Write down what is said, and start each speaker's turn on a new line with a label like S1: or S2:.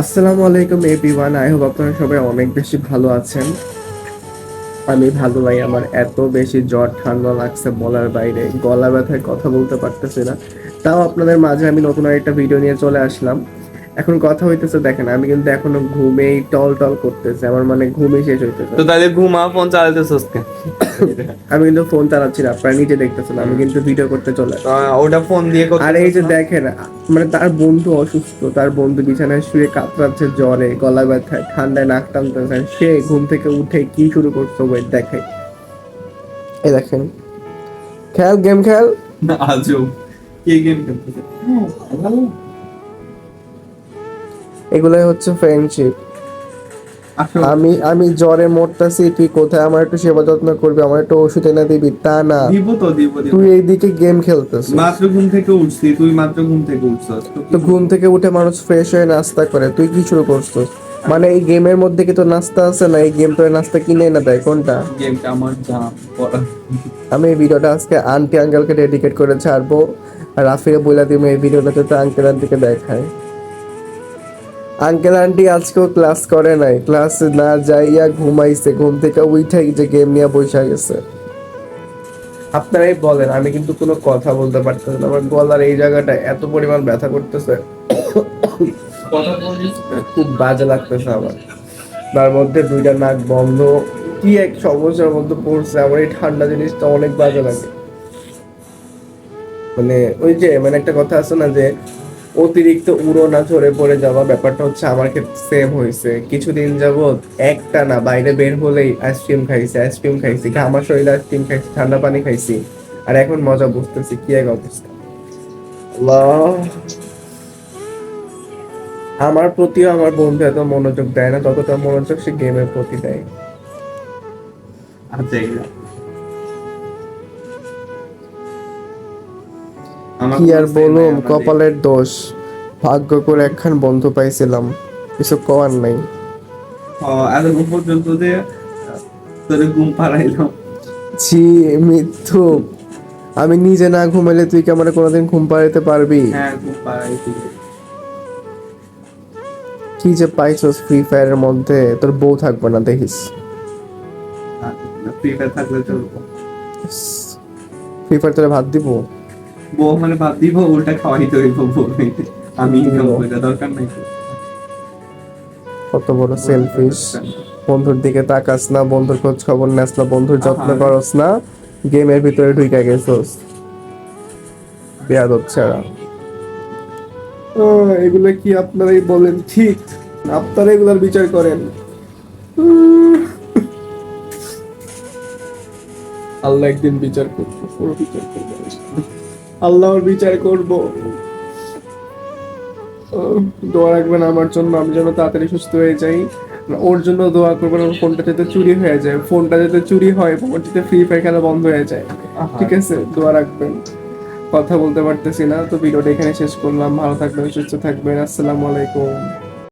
S1: আসসালামু আলাইকুম everyone I hope আপনারা সবাই অনেক বেশি ভালো আছেন। আমি ভালো ভাই আমার এত বেশি জ্বর, ঠান্ডা লাগছে বলার বাইরে। গলা ব্যথায় কথা বলতে পারতেছি না। তাও আপনাদের মাঝে আমি নতুন আরেকটা ভিডিও নিয়ে চলে আসলাম। এখন কথা হইতেছে দেখেন আমি কিন্তু এখনও ঘুমেই টল টল করতেছি আমার মানে ঘুমই শেষ হইতেছে
S2: তো তাহলে ঘুমা ফোন চালাতেছস কে
S1: আমি কিন্তু ফোন চালাচ্ছি না আপনারা নিজে দেখতেছেন আমি কিন্তু ভিডিও করতে চলে
S2: ওটা ফোন দিয়ে করতে
S1: আর এই যে দেখেন মানে তার বন্ধু অসুস্থ তার বন্ধু বিছানায় শুয়ে কাতরাচ্ছে জ্বরে গলা ব্যথায় ঠান্ডায় নাক টানতেছে সে ঘুম থেকে উঠে কি শুরু করছে ওয়েট দেখে। এই দেখেন খেল গেম খেল।
S2: আজব কে গেম খেলতেছে?
S1: এগুলাই হচ্ছে ফ্রেন্ডশিপ আমি আমি জ্বরে মরতাছি তুই কোথায়? আমার একটু সেবা যত্ন করবি আমার একটু ওষুধ এনে দিবি তা না।
S2: দিব তো দিব
S1: তুই এইদিকে গেম খেলতেছিস।
S2: মাত্র ঘুম থেকে উঠছি তুই মাত্র ঘুম থেকে উঠছস। তো
S1: তো ঘুম থেকে উঠে মানুষ ফ্রেশ হয়ে নাস্তা করে তুই কি শুরু করছিস? মানে এই গেমের মধ্যে কি তো নাস্তা আছে? না এই গেম তোর নাস্তা কিনে এনে দেয়? কোনটা?
S2: গেমটা আমার জাম
S1: আমি এই ভিডিওটা আজকে আন্টি আঙ্কেলকে ডেডিকেট করে ছাড়বো আর রাফিরে বলে দিব এই ভিডিওটা তো আঙ্কেল আন্টিকে দেখায়। আঙ্কেল আন্টি আজকেও ক্লাস করে নাই। ক্লাস না যাইয়া ঘুমাইছে ঘুম থেকে উঠে যে গেম নিয়ে বসে গেছে। আপনারাই বলেন আমি কিন্তু কোনো কথা বলতে পারতেছি না। আমার গলার এই জায়গাটা এত পরিমাণ ব্যথা করতেছে।
S2: কথা
S1: খুব বাজে লাগতেছে আমার। তার মধ্যে দুইটা নাক বন্ধ। কি এক সমস্যার মধ্যে পড়ছে আমার এই ঠান্ডা জিনিসটা অনেক বাজে লাগে। মানে ওই যে মানে একটা কথা আছে না যে অতিরিক্ত উড়োনা ঝরে পড়ে যাওয়া ব্যাপারটা হচ্ছে আমার ক্ষেত্রে সেম হয়েছে। কিছুদিন যাবৎ একটা না বাইরে বের হলেই আইসক্রিম খাইছি আইসক্রিম খাইছি আমার শরীরে আইসক্রিম খাইছি ঠান্ডা পানি খাইছি আর এখন মজা বুঝতেছি কি এক অবস্থা। আমার প্রতিও আমার বন্ধু এত মনোযোগ দেয় না ততটা মনোযোগ সে গেমের প্রতি দেয়।
S2: আচ্ছা
S1: কি আর বলুম কপালের দোষ। ভাগ্য করে একখান বন্ধু পাইছিলাম। কিছু কওয়ার নাই।
S2: এতক্ষণ পর্যন্ত যে তোরে ঘুম পাড়াইলাম।
S1: ছি মৃত্যু আমি নিজে না ঘুমাইলে তুই কি আমার কোনোদিন ঘুম পাড়াইতে পারবি?
S2: হ্যাঁ ঘুম
S1: কি যে পাইছস ফ্রি ফায়ারের মধ্যে? তোর বউ থাকবে না দেখিস।
S2: ফ্রি ফায়ার থাকলে চলবো।
S1: ফ্রি ফায়ার তোরা ভাত দিব?
S2: বউ মানে ভাত দিব উল্টা খাওয়াই তো হইব বউ আমি ইনকাম করে দরকার নাই।
S1: কত বড় সেলফিশ বন্ধুর দিকে তাকাস না বন্ধুর খোঁজ খবর নেস না বন্ধুর যত্ন করস না গেমের ভিতরে ঢুকে গেছস। বেয়াদব ছাড়া। এগুলো কি আপনারাই বলেন? ঠিক আপনারা এগুলার বিচার করেন। আল্লাহ একদিন বিচার করব পুরো বিচার করব আল্লাহর বিচার করব। দোয়া রাখবেন আমার জন্য আমি যেন তাড়াতাড়ি সুস্থ হয়ে যাই। ওর জন্য দোয়া করবেন ওর ফোনটা যাতে চুরি হয়ে যায়। ফোনটা যাতে চুরি হয় ফোনটিতে ফ্রি ফায়ার খেলা বন্ধ হয়ে যায়। ঠিক আছে দোয়া রাখবেন। কথা বলতে পারতেছি না তো ভিডিওটা এখানে শেষ করলাম। ভালো থাকবেন সুস্থ থাকবেন। আসসালামু আলাইকুম।